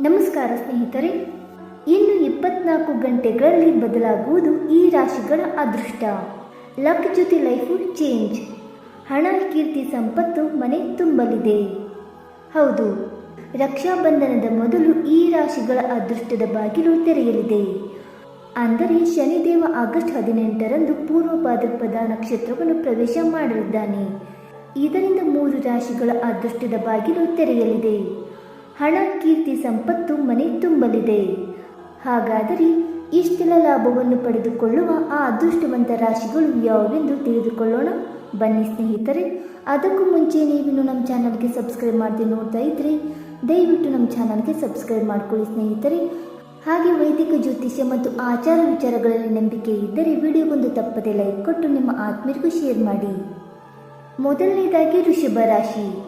ನಮಸ್ಕಾರ ಸ್ನೇಹಿತರೆ, ಇನ್ನು ಇಪ್ಪತ್ನಾಲ್ಕು ಗಂಟೆಗಳಲ್ಲಿ ಬದಲಾಗುವುದು ಈ ರಾಶಿಗಳ ಅದೃಷ್ಟ. ಲಕ್ ಜೊತೆ ಲೈಫು ಚೇಂಜ್. ಹಣ, ಕೀರ್ತಿ, ಸಂಪತ್ತು, ಮನೆ ತುಂಬಲಿದೆ. ಹೌದು ರಕ್ಷಾಬಂಧನದ ಮೊದಲು ಈ ರಾಶಿಗಳ ಅದೃಷ್ಟದ ಬಾಗಿಲು ತೆರೆಯಲಿದೆ. ಅಂದರೆ ಶನಿದೇವ ಆಗಸ್ಟ್ ಹದಿನೆಂಟರಂದು ಪೂರ್ವ ಭಾದ್ರಪದ ನಕ್ಷತ್ರವನ್ನು ಪ್ರವೇಶ ಮಾಡಲಿದ್ದಾನೆ ಇದರಿಂದ ಮೂರು ರಾಶಿಗಳ ಅದೃಷ್ಟದ ಬಾಗಿಲು ತೆರೆಯಲಿದೆ. ಹಣ, ಕೀರ್ತಿ, ಸಂಪತ್ತು ಮನೆ ತುಂಬಲಿದೆ. ಹಾಗಾದರೆ ಇಷ್ಟೆಲ್ಲ ಲಾಭವನ್ನು ಪಡೆದುಕೊಳ್ಳುವ ಆ ಅದೃಷ್ಟವಂತ ರಾಶಿಗಳು ಯಾವುವೆಂದು ತಿಳಿದುಕೊಳ್ಳೋಣ? ಬನ್ನಿ ಸ್ನೇಹಿತರೆ, ಅದಕ್ಕೂ ಮುಂಚೆ ನೀವಿನ್ನು ನಮ್ಮ ಚಾನಲ್ಗೆ ಸಬ್ಸ್ಕ್ರೈಬ್ ಮಾಡದೆ ನೋಡ್ತಾ ಇದ್ರೆ, ದಯವಿಟ್ಟು ನಮ್ಮ ಚಾನಲ್ಗೆ ಸಬ್ಸ್ಕ್ರೈಬ್ ಮಾಡ್ಕೊಳ್ಳಿ ಸ್ನೇಹಿತರೆ. ಹಾಗೆ ವೈದಿಕ, ಜ್ಯೋತಿಷ್ಯ ಮತ್ತು ಆಚಾರ ವಿಚಾರಗಳಲ್ಲಿ ನಂಬಿಕೆ ಇದ್ದರೆ ವಿಡಿಯೋಗೊಂದು ತಪ್ಪದೆ ಲೈಕ್ ಕೊಟ್ಟು ನಿಮ್ಮ ಆತ್ಮೀಯರಿಗೂ ಶೇರ್ ಮಾಡಿ. ಮೊದಲನೇದಾಗಿ ಋಷಭ ರಾಶಿ.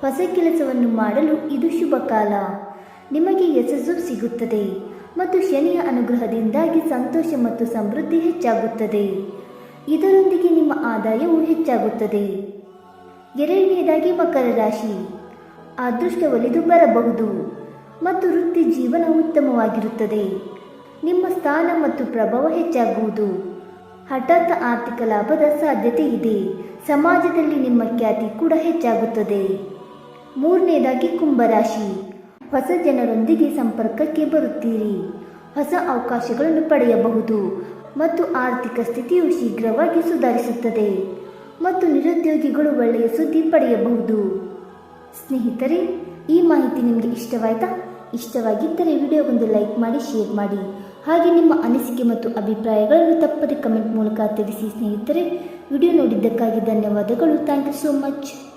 ಹೊಸ ಕೆಲಸವನ್ನು ಮಾಡಲು ಇದು ಶುಭ ಕಾಲ. ನಿಮಗೆ ಯಶಸ್ಸು ಸಿಗುತ್ತದೆ ಮತ್ತು ಶನಿಯ ಅನುಗ್ರಹದಿಂದಾಗಿ ಸಂತೋಷ ಮತ್ತು ಸಮೃದ್ಧಿ ಹೆಚ್ಚಾಗುತ್ತದೆ. ಇದರೊಂದಿಗೆ ನಿಮ್ಮ ಆದಾಯವು ಹೆಚ್ಚಾಗುತ್ತದೆ. ಎರಡನೆಯದಾಗಿ ಮಕರ ರಾಶಿ. ಅದೃಷ್ಟ ಒಲಿದು ಬರಬಹುದು ಮತ್ತು ವೃತ್ತಿ ಜೀವನ ಉತ್ತಮವಾಗಿರುತ್ತದೆ. ನಿಮ್ಮ ಸ್ಥಾನ ಮತ್ತು ಪ್ರಭಾವ ಹೆಚ್ಚಾಗುವುದು. ಹಠಾತ್ ಆರ್ಥಿಕ ಲಾಭದ ಸಾಧ್ಯತೆ ಇದೆ. ಸಮಾಜದಲ್ಲಿ ನಿಮ್ಮ ಖ್ಯಾತಿ ಕೂಡ ಹೆಚ್ಚಾಗುತ್ತದೆ. ಮೂರನೇದಾಗಿ ಕುಂಭರಾಶಿ. ಹೊಸ ಜನರೊಂದಿಗೆ ಸಂಪರ್ಕಕ್ಕೆ ಬರುತ್ತೀರಿ. ಹೊಸ ಅವಕಾಶಗಳನ್ನು ಪಡೆಯಬಹುದು ಮತ್ತು ಆರ್ಥಿಕ ಸ್ಥಿತಿಯು ಶೀಘ್ರವಾಗಿ ಸುಧಾರಿಸುತ್ತದೆ ಮತ್ತು ನಿರುದ್ಯೋಗಿಗಳು ಒಳ್ಳೆಯ ಸುದ್ದಿ ಪಡೆಯಬಹುದು. ಸ್ನೇಹಿತರೆ, ಈ ಮಾಹಿತಿ ನಿಮಗೆ ಇಷ್ಟವಾಯ್ತಾ? ಇಷ್ಟವಾಗಿದ್ದರೆ ವಿಡಿಯೋಗೊಂದು ಲೈಕ್ ಮಾಡಿ, ಶೇರ್ ಮಾಡಿ. ಹಾಗೆ ನಿಮ್ಮ ಅನಿಸಿಕೆ ಮತ್ತು ಅಭಿಪ್ರಾಯಗಳನ್ನು ತಪ್ಪದೆ ಕಮೆಂಟ್ ಮೂಲಕ ತಿಳಿಸಿ ಸ್ನೇಹಿತರೆ. ವಿಡಿಯೋ ನೋಡಿದ್ದಕ್ಕಾಗಿ ಧನ್ಯವಾದಗಳು. Thank you so much.